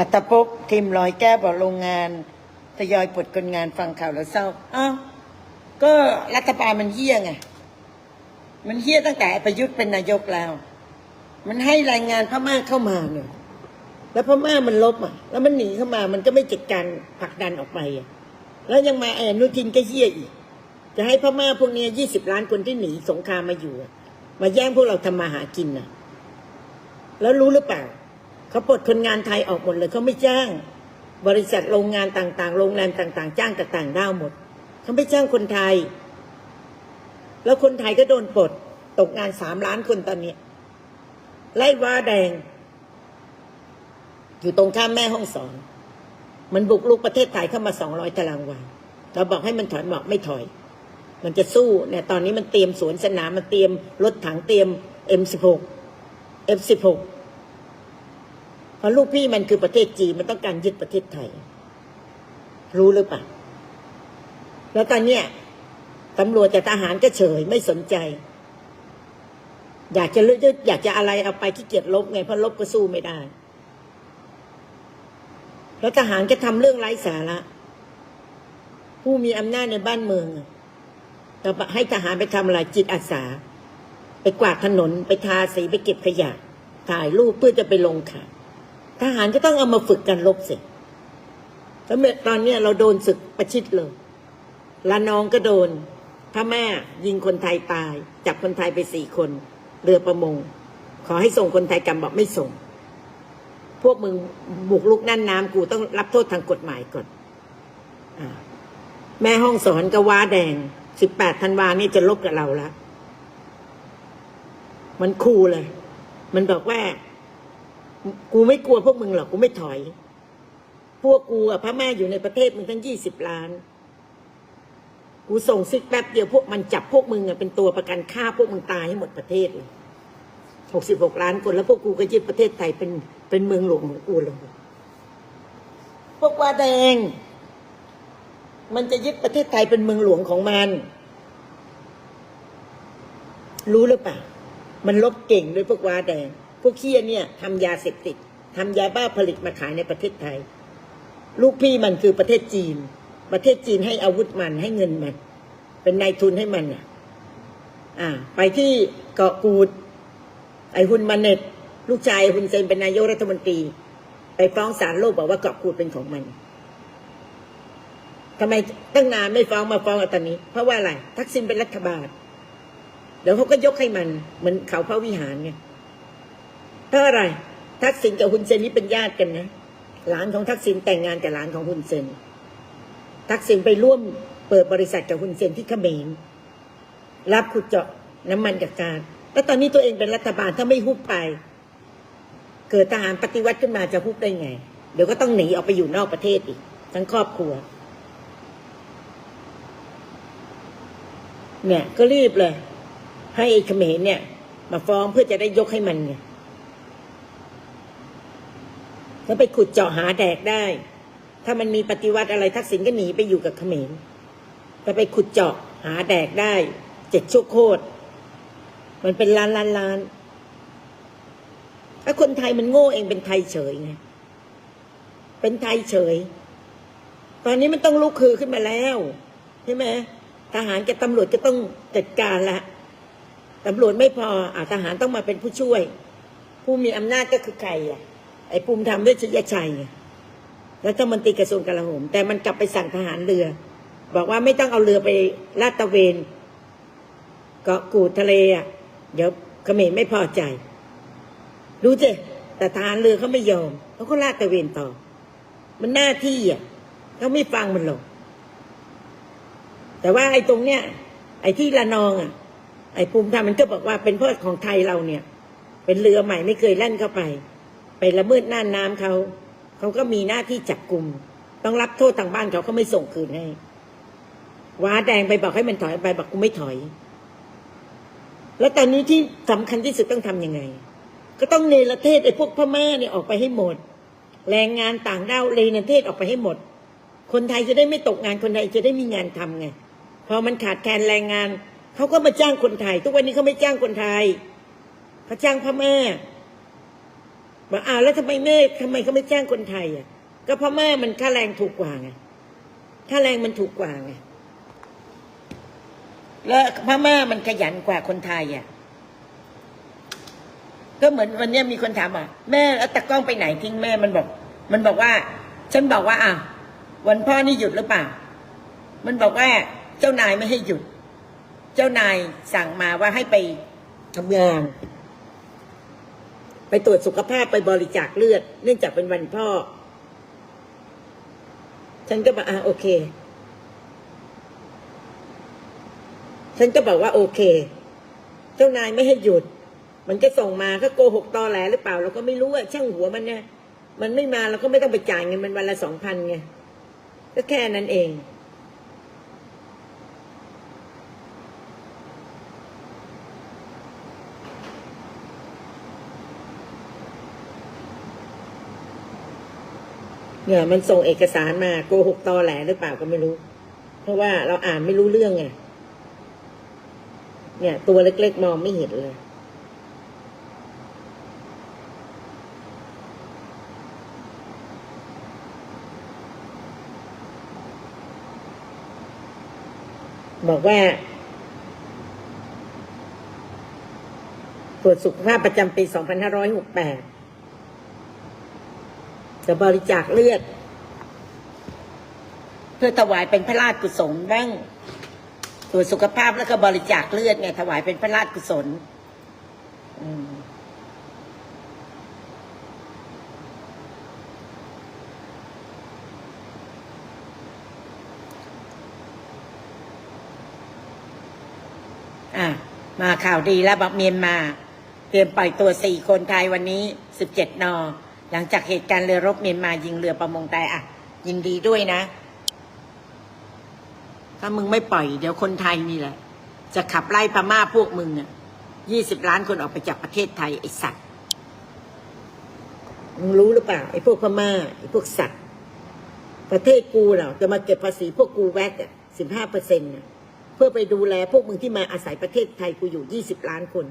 อัตภพทีมลอยแก้บอกโรงงานทยอยปลดคนงานฟังข่าวแล้วเศร้าอ้าวก็รัฐบาลมันเฮี้ยไง มันเฮี้ยตั้งแต่ประยุทธ์เป็นนายกแล้ว มันให้แรงงานพม่าเข้ามาเนี่ยแล้วพม่ามันลบอะ แล้วมันหนีเข้ามา มันก็ไม่จัดการผลักดันออกไปอะแล้วยังมาแอนนุทินก็เฮี้ยอีก จะให้พม่าพวกนี้ยี่สิบล้านคนที่หนีสงครามมาอยู่ มาแย่งพวกเราทำมาหากินน่ะ แล้วรู้หรือเปล่า เขาปลดคนงานไทยออกหมดเลยเขาไม่จ้าง บริษัทโรงงานต่างๆ โรงแรมต่าง ๆ จ้างแต่ต่างด้าวหมดเขาไม่จ้างคนไทย แล้วคนไทยก็โดนปลดตกงานสามล้านคนตอนนี้ ไล่ว้าแดง อยู่ตรงข้ามแม่ห้องสอน มันบุกลุกประเทศไทยเข้ามาสองร้อยตารางวาเราบอกให้มันถอยบอกไม่ถอย มันจะสู้เนี่ยตอนนี้มันเตรียมสวนสนามมันเตรียมรถถังเตรียม M16 F16 เพราะลูกพี่มันคือประเทศจีนมันต้องการยึดประเทศไทย รู้หรือเปล่าแล้วตอนเนี้ยตำรวจกับทหารก็เฉยไม่สนใจ อยากจะยึดอยากจะอะไรเอาไปขี้เกียจลบไงเพราะลบก็สู้ไม่ได้ แล้วทหารก็ทำเรื่องไร้สาระผู้มีอำนาจในบ้านเมืองอะเราให้ทหารไปทำอะไรจิตอาสา ไปกวาดถนนไปทาสีไปเก็บขยะ ถ่ายรูปเพื่อจะไปลงข่าว ทหารก็ต้องเอามาฝึกกันลบเสร็จแล้วเมื่อตอนเนี้ยเราโดนศึกประชิดเลยละนองก็โดนพม่ายิงคนไทยตาย จับคนไทยไปสี่คน เรือประมง ขอให้ส่งคนไทยกลับบอกไม่ส่ง พวกมึงบุกลุกนั่นน้ำกูต้องรับโทษทางกฎหมายก่อนอแม่ห้องสอนก็ว้าแดงสิบแปดธันวานี่จะลบกับเราแล้ว มันคูเลย มันบอกว่า กูไม่กลัวพวกมึงหรอกกูไม่ถอย พวกกูอะพม่าอยู่ในประเทศมึงทั้งยี่สิบล้าน กูส่งซิกแป๊บเดียวพวกมันจับพวกมึงอะเป็นตัวประกันฆ่าพวกมึงตายให้หมดประเทศเลยหกสิบหกล้านคนแล้วพวกกูก็ยึดประเทศไทยเป็นเป็นเมืองหลวงของกูเลยพวกว่าแดง มันจะยึดประเทศไทยเป็นเมืองหลวงของมัน รู้หรือเปล่า มันลบเก่งด้วยพวกว้าแดง พวกเคียเนี่ยทำยาเสพติดทำยาบ้าผลิตมาขายในประเทศไทย ลูกพี่มันคือประเทศจีน ประเทศจีนให้อาวุธมันให้เงินมัน เป็นนายทุนให้มันอะอ่าไปที่เกาะกูด ไอฮุนมาเน็ต ลูกชายฮุนเซนเป็นนายกรัฐมนตรี ไปฟ้องศาลโลกบอกว่าเกาะกูดเป็นของมันทำไมตั้งนานไม่ฟ้องมาฟ้องอตอนนี้ เพราะว่าอะไร ทักษิณเป็นรัฐบาลเดี๋ยวเขาก็ยกให้มันเหมือนเขาพระวิหารไง เพราะอะไรทักษิณกับฮุนเซนนี่เป็นญาติกันนะหลานของทักษิณแต่งงานกับหลานของฮุนเซนทักษิณไปร่วมเปิดบริษัทกับฮุนเซนที่เขมรรับขุดเจาะน้ำมันกับการแล้วตอนนี้ตัวเองเป็นรัฐบาลถ้าไม่ฮุบไป เกิดทหารปฏิวัติขึ้นมาจะฮุบได้ไง เดี๋ยวก็ต้องหนีออกไปอยู่นอกประเทศอีก ทั้งครอบครัว เนี่ยก็รีบเลย ให้ไอ้เขมรเนี่ย มาฟ้องเพื่อจะได้ยกให้มันไง แล้วไปขุดเจาะหาแดกได้ ถ้ามันมีปฏิวัติอะไรทักษิณก็หนีไปอยู่กับเขมรแต่ไปขุดเจาะหาแดกได้เจ็ดชั่วโคตร มันเป็นล้านล้านล้านถ้าคนไทยมันโง่เองเป็นไทยเฉยไงเป็นไทยเฉย ตอนนี้มันต้องลุกคือขึ้นมาแล้วใช่ไหมทหารกับตำรวจก็ต้องจัดการละตำรวจไม่พออ่าทหารต้องมาเป็นผู้ช่วย ผู้มีอำนาจก็คือใครอะ ไอ้ภูมิธรรมเวชยชัยรัฐมนตรีกระทรวงกลาโหม แต่มันกลับไปสั่งทหารเรือ บอกว่าไม่ต้องเอาเรือไปลาดตะเวนเกาะกูดทะเลอะเดี๋ยวเขมรไม่พอใจดูสิแต่ทหารเรือเขาไม่ยอมเขาก็ลาดตะเวนต่อ มันหน้าที่อะเขาไม่ฟังมันหรอกแต่ว่าไอ้ตรงเนี้ย ไอ้ที่ละนองอะ ไอ้ภูมิธรรมมันก็บอกว่าเป็นเพราะของไทยเราเนี่ย เป็นเรือใหม่ไม่เคยแล่นเข้าไป ไปละเมิดน่านน้ำเขาเขาก็มีหน้าที่จับกลุ่มต้องรับโทษทางบ้านเขาเขาไม่ส่งคืนให้ว้าแดงไปบอกให้มันถอยไปบอกกูไม่ถอย แล้วตอนนี้ที่สำคัญที่สุดต้องทำยังไง ก็ต้องเนรเทศไอ้พวกพม่าเนี่ยออกไปให้หมด แรงงานต่างด้าวเลนเทศออกไปให้หมด คนไทยจะได้ไม่ตกงานคนไทยจะได้มีงานทำไงพอมันขาดแคลนแรงงานเขาก็มาจ้างคนไทย ทุกวันนี้เขาไม่จ้างคนไทยเขาจ้างพม่า บอกอ้าวแล้วทำไมแม่ทำไมเขาไม่จ้างคนไทยอะ ก็เพราะแม่มันค่าแรงถูกกว่าไงค่าแรงมันถูกกว่าไงแล้วพม่ามันขยันกว่าคนไทยอะ ก็เหมือนวันนี้มีคนถามอะแม่แล้วตะกล้องไปไหนทิ้งแม่มันบอก มันบอกว่า ฉันบอกว่าอะวันพ่อนี่หยุดหรือเปล่า มันบอกว่าเจ้านายไม่ให้หยุด เจ้านายสั่งมาว่าให้ไปทำงาน ไปตรวจสุขภาพไปบริจาคเลือด เนื่องจากเป็นวันพ่อ ฉันก็บอกอะโอเค ฉันก็บอกว่าโอเค เจ้านายไม่ให้หยุด มันก็ส่งมาก็โกหกตอแหลหรือเปล่า เราก็ไม่รู้อะช่างหัวมันเนี่ยมันไม่มาเราก็ไม่ต้องไปจ่ายเงินมันวันละสองพันไงก็แค่นั้นเอง เนี่ยมันส่งเอกสารมาโกหกตอแหลหรือเปล่าก็ไม่รู้ เพราะว่าเราอ่านไม่รู้เรื่องไงเนี่ย ตัวเล็กๆมองไม่เห็นเลย บอกว่าตรวจสุขภาพประจำปี 2568 จะบริจาคเลือด เพื่อถวายเป็นพระราชกุศลบ้างตรวจสุขภาพแล้วก็บริจาคเลือดไงถวายเป็นพระราชกุศลอะมาข่าวดีแล้วบอกเมียนมา เตรียมปล่อยตัวสี่คนไทยวันนี้สิบเจ็ดนอ หลังจากเหตุการณ์เรือรบเมียนมายิงเรือประมงตายอะ ยินดีด้วยนะ ถ้ามึงไม่ปล่อย เดี๋ยวคนไทยนี่แหละ จะขับไล่พม่าพวกมึงอะยี่สิบล้านคนออกไปจากประเทศไทยไอ้สัตว์มึงรู้หรือเปล่าไอ้พวกพม่าไอ้พวกสัตว์ ประเทศกูเนาะจะมาเก็บภาษีพวกกูแวดอะสิบห้าเปอร์เซ็นต์เพื่อไปดูแลพวกมึงที่มาอาศัยประเทศไทยกูอยู่ยี่สิบล้านคน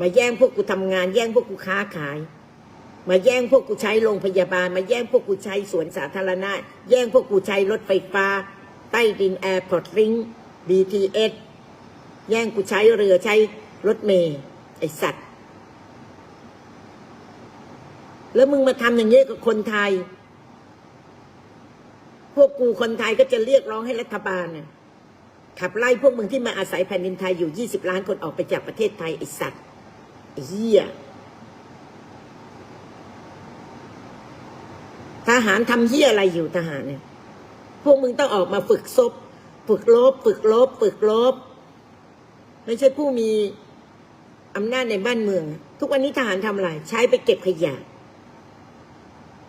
มาแย่งพวกกูทำงานแย่งพวกกูค้าขาย มาแย่งพวกกูใช้โรงพยาบาล มาแย่งพวกกูใช้สวนสาธารณะ แย่งพวกกูใช้รถไฟฟ้า ใต้ดินแอร์พอร์ตริง BTS แย่งกูใช้เรือใช้รถเมย์ไอสัตว์ แล้วมึงมาทำอย่างนี้กับคนไทย พวกกูคนไทยก็จะเรียกร้องให้รัฐบาลน่ะขับไล่พวกมึงที่มาอาศัยแผ่นดินไทยอยู่ยี่สิบล้านคนออกไปจากประเทศไทยไอสัตว์ไอเหี้ย ทหารทำเหี้ยอะไรอยู่ทหารเนี่ย พวกมึงต้องออกมาฝึกซบฝึกลบ ฝึกลบ ฝึกลบ ไม่ใช่ผู้มีอำนาจในบ้านเมือง ทุกวันนี้ทหารทำอะไรใช้ไปเก็บขยะ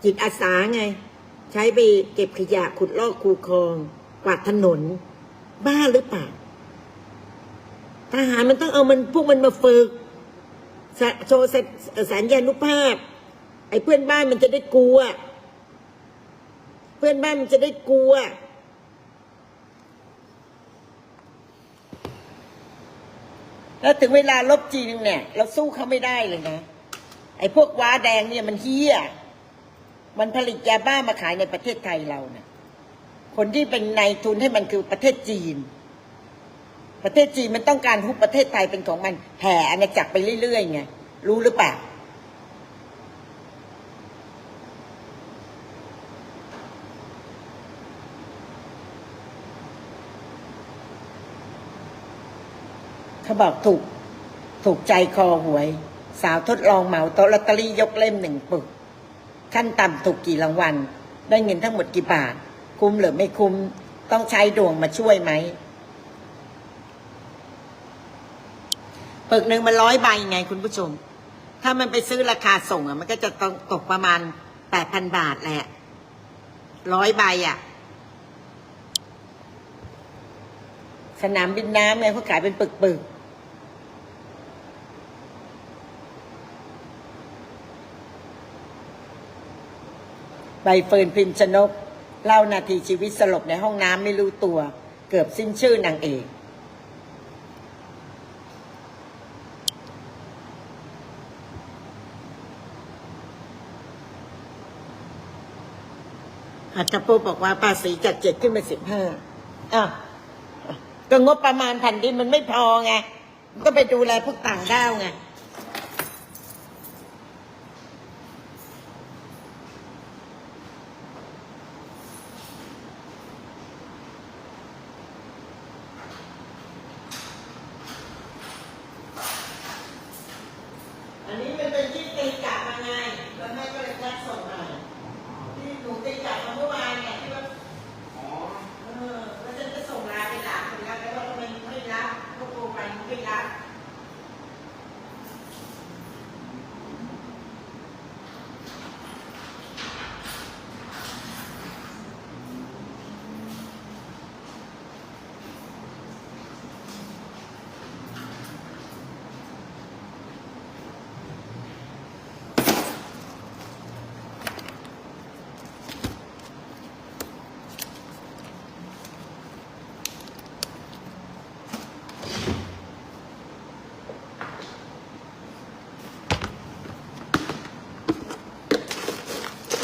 จิตอาสาไง ใช้ไปเก็บขยะขุดลอกคูคลอง กวาดถนน บ้าหรือเปล่าทหารมันต้องเอามันพวกมันมาฝึกโชว์แสแสนยานุภาพ ไอ้เพื่อนบ้านมันจะได้กลัว เพื่อนบ้านมันจะได้กลัว แล้วถึงเวลาลบจริงเนี่ย เราสู้เขาไม่ได้เลยนะ ไอ้พวกว้าแดงเนี่ยมันเฮี้ย มันผลิตยาบ้ามาขายในประเทศไทยเราเนะ่ะคนที่เป็นนายทุนให้มันคือประเทศจีน ประเทศจีนมันต้องการทุบประเทศไทยเป็นของมันแผ่อาณาจักรไปเรื่อยๆไงรู้หรือเปล่า เขาบอกถูก ถูกใจคอหวย สาวทดลองเหมาโต๊ะลอตเตอรี่ยกเล่มหนึ่งปึก ขั้นต่ำถูกกี่รางวัล ได้เงินทั้งหมดกี่บาท คุ้มหรือไม่คุ้ม ต้องใช้ดวงมาช่วยไหมปึกหนึ่งมันร้อยใบไงคุณผู้ชม ถ้ามันไปซื้อราคาส่งอะ มันก็จะต้องตกประมาณแปดพันบาทแหละร้อยใบอะ สนามบินน้ำเนี่ยเขาขายเป็นปึกๆ ใบเฟิร์นพิมชนก เล่านาทีชีวิตสลบในห้องน้ำไม่รู้ตัว เกือบสิ้นชื่อนางเอกอัตปูบอกว่าภาษีจากเจ็ดขึ้นมาสิบห้าอ้าวก็งบประมาณแผ่นดินมันไม่พอไง ก็ไปดูแลพวกต่างด้าวไง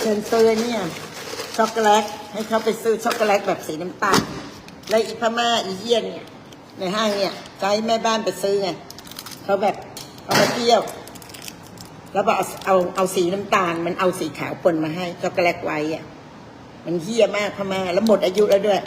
ชิญซื้อเนี่ยช็อกโกแลตให้เขาไปซื้อช็อกโกแลตแบบสีน้ำตาลแล้วอีพม่าอีเยี่ยนเนี่ยในห้างเนี่ยจะให้แม่บ้านไปซื้อไงเขาแบบเอามาเที่ยว แล้วบอกเอาเอาเอาสีน้ำตาล มันเอาสีขาวปนมาให้ช็อกโกแลตไว้อะมันเฮี้ยมากพม่าแล้วหมดอายุแล้วด้วย